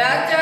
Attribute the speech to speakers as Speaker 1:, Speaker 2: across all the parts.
Speaker 1: ರಾಜ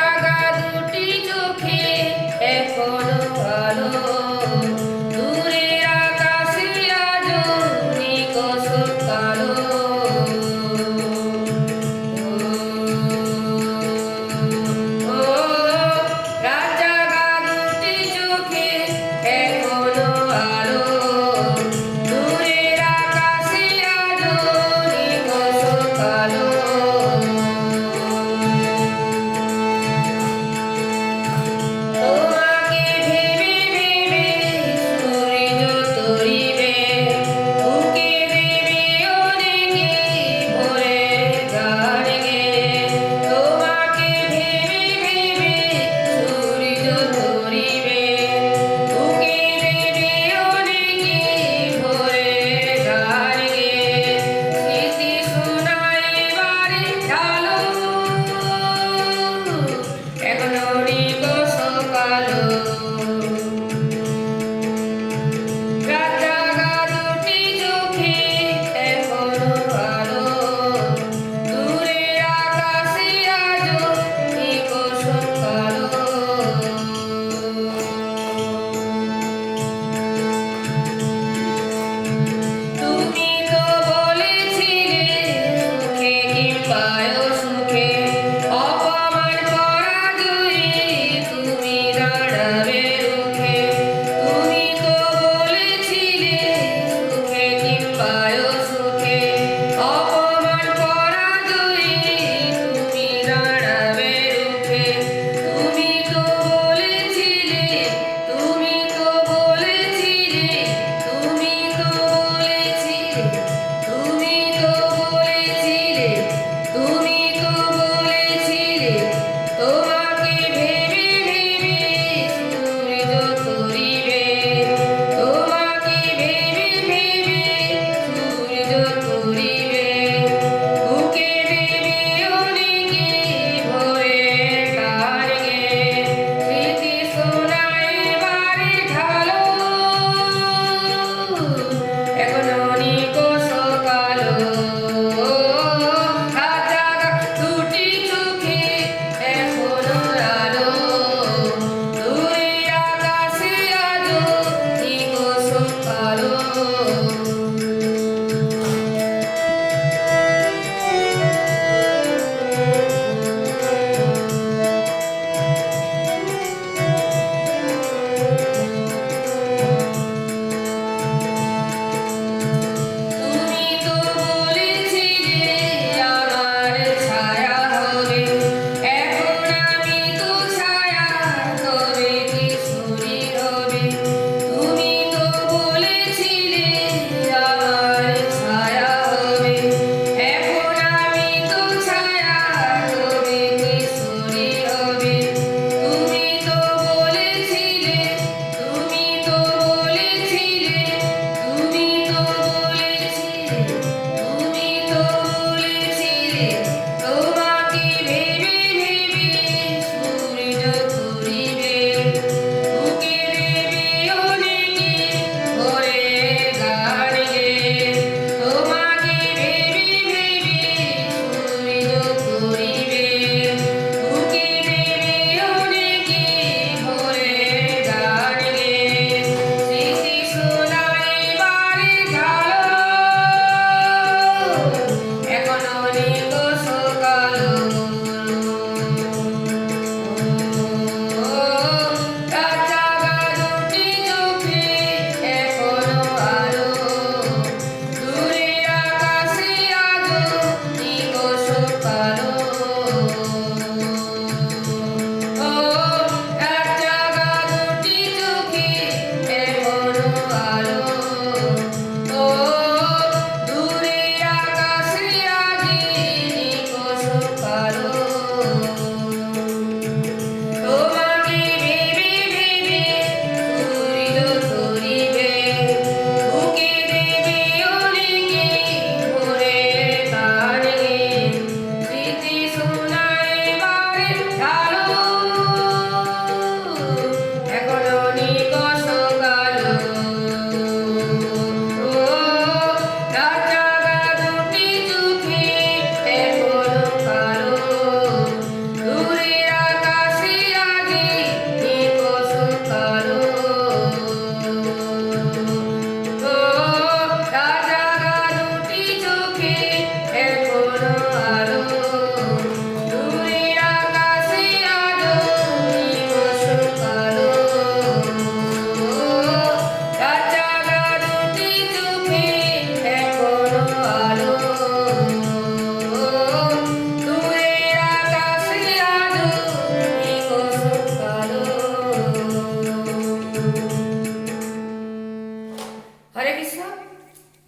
Speaker 1: হরে কৃষ্ণ।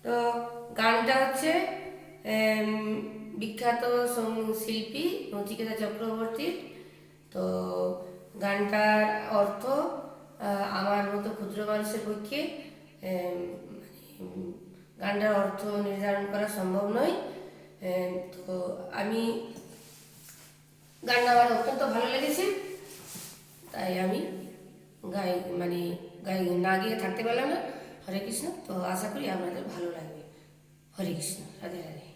Speaker 1: তো গানটা হচ্ছে বিখ্যাত শিল্পী
Speaker 2: নচিকেতা চক্রবর্তীর তো গানটার অর্থ আমার মতো ক্ষুদ্র মানুষের পক্ষে মানে, গানটার অর্থ নির্ধারণ করা সম্ভব নয়। তো আমি, গানটা আমার অত্যন্ত ভালো লেগেছে। তাই আমি গাই মানে গাই না গিয়ে থাকতে পারলাম না। হরে কৃষ্ণ। তো আশা করি আপনাদের ভালো লাগবে। হরে কৃষ্ণ রাধে রাধে।